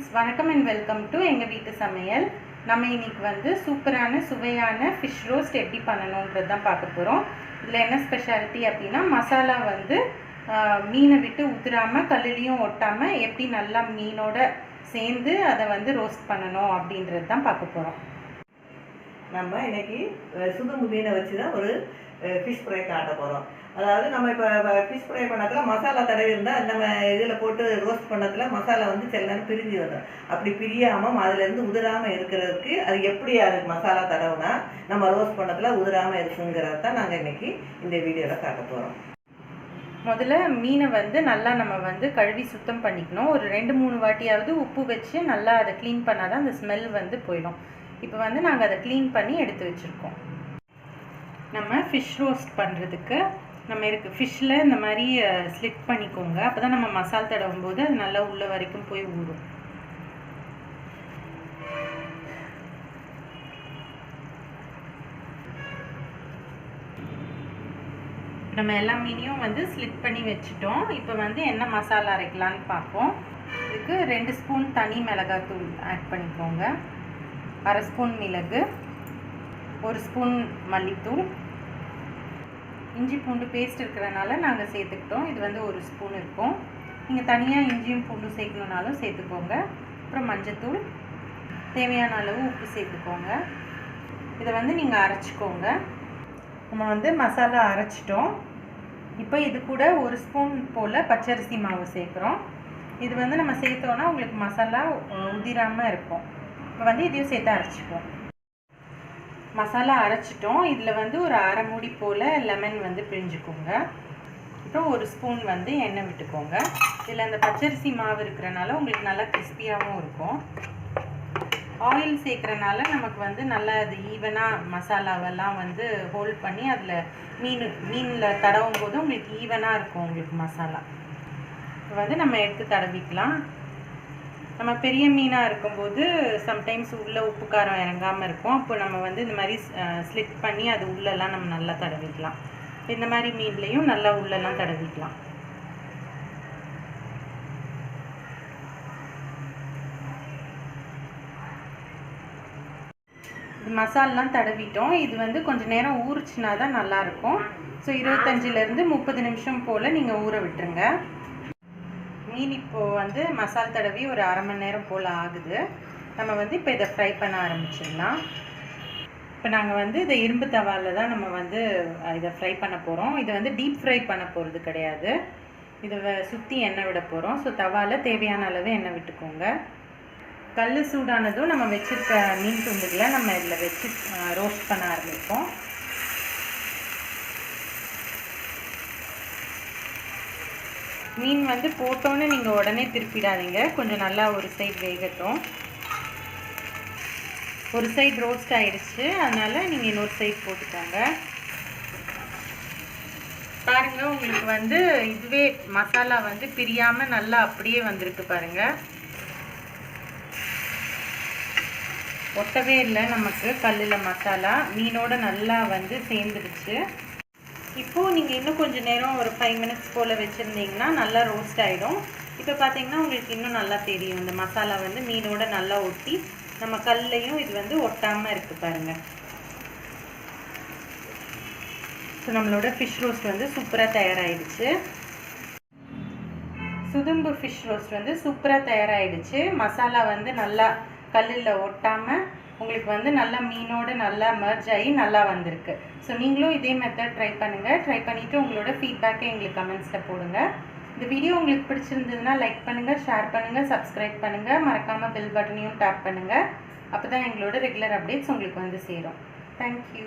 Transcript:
Friends வணக்கம் and welcome to எங்கள் வீட்டு சமையல். நம்ம இன்னைக்கு வந்து சூப்பரான சுவையான ஃபிஷ் ரோஸ்ட் எப்படி பண்ணணுன்றது தான் பார்க்க போகிறோம் இதில் என்ன ஸ்பெஷாலிட்டி அப்படின்னா மசாலா வந்து மீனை விட்டு உதிராமல் கல்லுலேயும் ஒட்டாமல் எப்படி நல்லா மீனோட சேர்ந்து அதை வந்து ரோஸ்ட் பண்ணணும் அப்படின்றது தான் பார்க்க போகிறோம் நம்ம இன்னைக்கு அஹ், சுதும்பு மீனை வச்சு தான் ஒரு ஃபிஷ் ஃப்ரை காட்ட போகிறோம் அதாவது நம்ம இப்போ ஃபிஷ் ஃப்ரை பண்ணத்தில் மசாலா தடவி இருந்தால் நம்ம இதில் போட்டு ரோஸ்ட் பண்ணத்தில் மசாலா வந்து சில நேரம் பிரிஞ்சு வரும் அப்படி பிரியாமல் அதுலேருந்து உதிராமல் இருக்கிறதுக்கு அது எப்படி அது மசாலா தடவுனா நம்ம ரோஸ்ட் பண்ணத்தில் உதிராமல் இருக்குங்கிறது தான் நாங்கள் இன்னைக்கு இந்த வீடியோவில் காட்ட போகிறோம் முதல்ல மீனை வந்து நல்லா நம்ம வந்து கழுவி சுத்தம் பண்ணிக்கணும். ஒரு ரெண்டு மூணு வாட்டியாவது உப்பு வச்சு நல்லா அதை க்ளீன் பண்ணால் தான் அந்த ஸ்மெல் வந்து போயிடும். இப்போ வந்து நாங்கள் அதை க்ளீன் பண்ணி எடுத்து வச்சுருக்கோம். நம்ம ஃபிஷ் ரோஸ்ட் பண்ணுறதுக்கு நம்ம இருக்கு ஃபிஷ்ஷில் இந்த மாதிரி ஸ்லிட் பண்ணிக்கோங்க. அப்போ தான் நம்ம மசால் தடவும் போது அது நல்லா உள்ள வரைக்கும் போய் ஊறும். நம்ம எல்லா மீனையும் வந்து ஸ்லிட் பண்ணி வச்சுட்டோம். இப்போ வந்து என்ன மசாலா அரைக்கலான்னு பார்ப்போம். இதுக்கு ரெண்டு ஸ்பூன் தனி மிளகாத்தூள் ஆட் பண்ணிக்கோங்க. அரை ஸ்பூன் மிளகு ஒரு ஸ்பூன் மல்லித்தூள். இஞ்சி பூண்டு பேஸ்ட் இருக்கிறனால நாங்கள் சேர்த்துக்கிட்டோம். இது வந்து ஒரு ஸ்பூன் இருக்கும். நீங்கள் தனியாக இஞ்சியும் பூண்டும் சேர்க்கணுன்னாலும் சேர்த்துக்கோங்க. அப்புறம் மஞ்சத்தூள். தேவையான அளவு உப்பு சேர்த்துக்கோங்க. இதை வந்து நீங்கள் அரைச்சிக்கோங்க. நம்ம வந்து மசாலா அரைச்சிட்டோம். இப்போ இது கூட ஒரு ஸ்பூன் போல் பச்சரிசி மாவு சேர்க்குறோம். இது வந்து நம்ம சேர்த்தோன்னா உங்களுக்கு மசாலா உதிராமல் இருக்கும். இப்போ வந்து இதையும் சேர்த்து அரைச்சிப்போம் மசாலா அரைச்சிட்டோம். இதில் வந்து ஒரு அரை மூடி போல் லெமன் வந்து பிழிஞ்சுக்கோங்க அப்புறம் ஒரு ஸ்பூன் வந்து எண்ணெய் விட்டுக்கோங்க. இதில் அந்த பச்சரிசி மாவு இருக்கிறனால உங்களுக்கு நல்லா கிறிஸ்பியாகவும் இருக்கும். ஆயில் சேர்க்குறனால நமக்கு வந்து நல்லா அது ஈவனாக மசாலாவெல்லாம் வந்து ஹோல்ட் பண்ணி அதில் மீன் மீனில் தடவும் போது உங்களுக்கு ஈவனாக இருக்கும் உங்களுக்கு மசாலா. வந்து நம்ம எடுத்து தடவிக்கலாம். நம்ம பெரிய மீனாக இருக்கும்போது சம்டைம்ஸ் உள்ளே உப்பு காரம் இறங்காமல் இருக்கும். அப்போ நம்ம வந்து இந்த மாதிரி ஸ்லிட் பண்ணி அது உள்ளெல்லாம் நம்ம நல்லா தடவிக்கலாம். இந்த மாதிரி மீன்லேயும் நல்லா உள்ளெல்லாம் தடவிக்கலாம். மசாலெலாம் தடவிட்டோம். இது வந்து கொஞ்சம் நேரம் ஊறுச்சுனா தான் நல்லாயிருக்கும் ஸோ இருபத்தஞ்சிலேருந்து முப்பது நிமிஷம் போல் நீங்கள் ஊற விட்டுருங்க. மீன் இப்போது வந்து மசால் தடவி ஒரு அரை மணி நேரம் போல் ஆகுது. நம்ம வந்து இப்போ இதை ஃப்ரை பண்ண ஆரம்பிச்சிடலாம். இப்போ நாங்கள் வந்து இதை இரும்பு தவாலில் தான் நம்ம வந்து இதை ஃப்ரை பண்ண போகிறோம் இதை வந்து டீப் ஃப்ரை பண்ண போகிறது கிடையாது. இதை வ- சுற்றி எண்ணெய் விட போகிறோம் ஸோ தவாவில் தேவையான அளவு எண்ணெய் விட்டுக்கோங்க. கல் சூடானதும் நம்ம வச்சிருக்க மீன் துண்டுகளை நம்ம இதில் வச்சு ரோஸ்ட் பண்ண ஆரம்பிப்போம். மீன் வந்து போட்டோன்னே நீங்கள் உடனே திருப்பிடாதீங்க. கொஞ்சம் நல்லா ஒரு சைடு வேகட்டும். ஒரு சைடு ரோஸ்ட் ஆயிடுச்சு. அதனால நீங்கள் இன்னொரு சைடு போட்டுக்கோங்க. பாருங்க உங்களுக்கு வந்து இதுவே மசாலா வந்து பிரியாமல் நல்லா அப்படியே வந்திருக்கு பாருங்க. ஒட்டவே இல்லை நமக்கு கல்லில் மசாலா. மீனோட நல்லா வந்து சேர்ந்துடுச்சு. இப்போது நீங்கள் இன்னும் கொஞ்சம் நேரம் ஒரு ஃபைவ் மினிட்ஸ் போல் வச்சுருந்தீங்கன்னா நல்லா ரோஸ்ட் ஆகிடும் இப்போ பார்த்தீங்கன்னா உங்களுக்கு இன்னும் நல்லா தெரியும். இந்த மசாலா வந்து மீனோட நல்லா ஒட்டி நம்ம கல்லையும் இது வந்து ஒட்டாமல் இருக்குது பாருங்கள் ஸோ நம்மளோட ஃபிஷ் ரோஸ்ட் வந்து சூப்பராக தயாராகிடுச்சு சுதும்பு ஃபிஷ் ரோஸ்ட் வந்து சூப்பராக தயாராகிடுச்சு மசாலா வந்து நல்லா கல்லில் ஒட்டாமல் உங்களுக்கு வந்து நல்லா மீனோடு நல்லா மர்ஜ் ஆகி நல்லா வந்திருக்கு. ஸோ நீங்களும் இதே மெத்தட் ட்ரை பண்ணுங்கள் ட்ரை பண்ணிவிட்டு உங்களோட ஃபீட்பேக்கை எங்களுக்கு கமெண்ட்ஸில் போடுங்க. இந்த வீடியோ உங்களுக்கு பிடிச்சிருந்ததுன்னா லைக் பண்ணுங்கள் ஷேர் பண்ணுங்கள் சப்ஸ்கிரைப் பண்ணுங்கள் மறக்காமல் பெல் பட்டனையும் டேப் பண்ணுங்கள் அப்போ தான் எங்களோட ரெகுலர் அப்டேட்ஸ் உங்களுக்கு வந்து சேரும். தேங்க்யூ